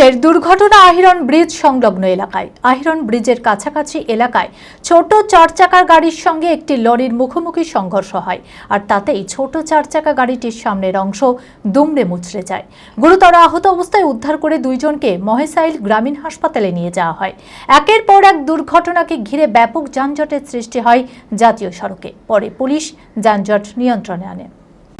ফের দুর্ঘটনা আহিরন ব্রিজ সংলগ্ন এলাকায়। আহিরন ব্রিজের কাছাকাছি এলাকায় ছোট চার চাকার গাড়ির সঙ্গে একটি লরির মুখোমুখি সংঘর্ষ হয়, আর তাতেই ছোট চার চাকা গাড়িটির সামনের অংশ দুমড়ে মুচড়ে যায়। গুরুতর আহত অবস্থায় উদ্ধার করে দুইজনকে মহেসাইল গ্রামীণ হাসপাতালে নিয়ে যাওয়া হয়। একের পর এক দুর্ঘটনাকে ঘিরে ব্যাপক যানজটের সৃষ্টি হয় জাতীয় সড়কে। পরে পুলিশ যানজট নিয়ন্ত্রণে আনে।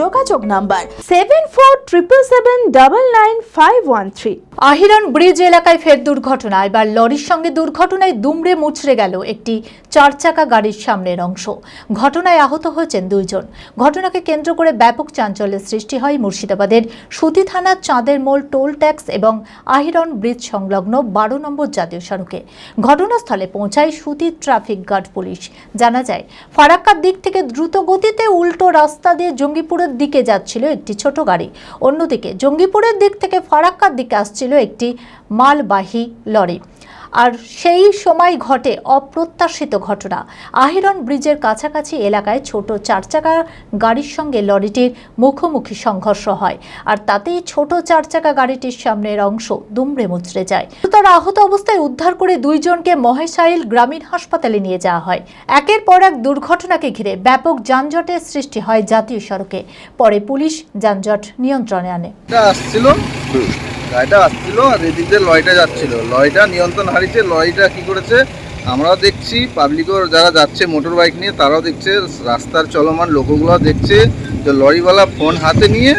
যোগাযোগ number seven four triple seven double nine five one three Ahiron bridge এলাকায় ফের দুর্ঘটনা। এবার লরির সঙ্গে দুর্ঘটনায় দুমড়ে মুচড়ে গেল একটি চার চাকা গাড়ির সামনের অংশ। ঘটনায় আহত হয়েছেন দুইজন। ঘটনাকে কেন্দ্র করে ব্যাপক চাঞ্চল্যের সৃষ্টি হয় মুর্শিদাবাদের সুতি থানার চাঁদের মোল টোল ট্যাক্স এবং আহিরন ব্রিজ সংলগ্ন বারো নম্বর জাতীয় সড়কে। ঘটনাস্থলে পৌঁছায় সুতি ট্রাফিক গার্ড পুলিশ। জানা যায়, ফারাক্কার দিক থেকে দ্রুত গতিতে উল্টো রাস্তা দিয়ে জঙ্গিপুরের দিকে যাচ্ছিল একটি ছোট গাড়ি। অন্যদিকে জঙ্গিপুরের দিক থেকে ফারাক্কার দিকে আসছিল একটি মালবাহী লরি। আর সেই সময় ঘটে অপ্রত্যাশিত ঘটনা। আহিরন ব্রিজের কাছাকাছি এলাকায় ছোট চার চাকা গাড়ির সঙ্গে লরিটির মুখোমুখি সংঘর্ষ হয় আর তাতেই ছোট চার চাকা গাড়িটির সামনের অংশ দুমড়ে মুচড়ে যায়। তার আহত অবস্থায় উদ্ধার করে দুইজনকে মহেশাইল গ্রামীণ হাসপাতালে নিয়ে যাওয়া হয়। একের পর এক দুর্ঘটনাকে ঘিরে ব্যাপক যানজটের সৃষ্টি হয় জাতীয় সড়কে। পরে পুলিশ যানজট নিয়ন্ত্রণে আনে। আসছিল? গাড়িটা আসছিল, আর এদিক দিয়ে লরিটা যাচ্ছিল। লরিটা নিয়ন্ত্রণ হারিয়েছে, লরিটা কি করেছে? আমরাও দেখছি পাবলিকও যারা যাচ্ছে মোটর বাইক নিয়ে, তারাও দেখছে, রাস্তার চলমান লোকগুলো দেখছে যে লরিওয়ালা ফোন হাতে নিয়ে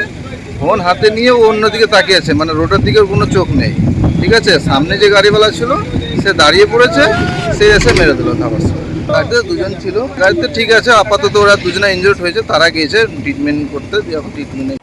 ফোন হাতে নিয়ে ও অন্যদিকে তাকিয়েছে। মানে রোডের দিকে কোনো চোখ নেই। ঠিক আছে? সামনে যে গাড়িওয়ালা ছিল, সে দাঁড়িয়ে পড়েছে, সে এসে মেরে দিল করে। গাড়িতে দুজন ছিল। গাড়িতে ঠিক আছে, আপাতত ওরা দুজনে ইনজুর্ড হয়েছে, তারা গিয়েছে ট্রিটমেন্ট করতে এখন ট্রিটমেন্টে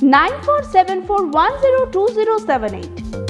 9474102078.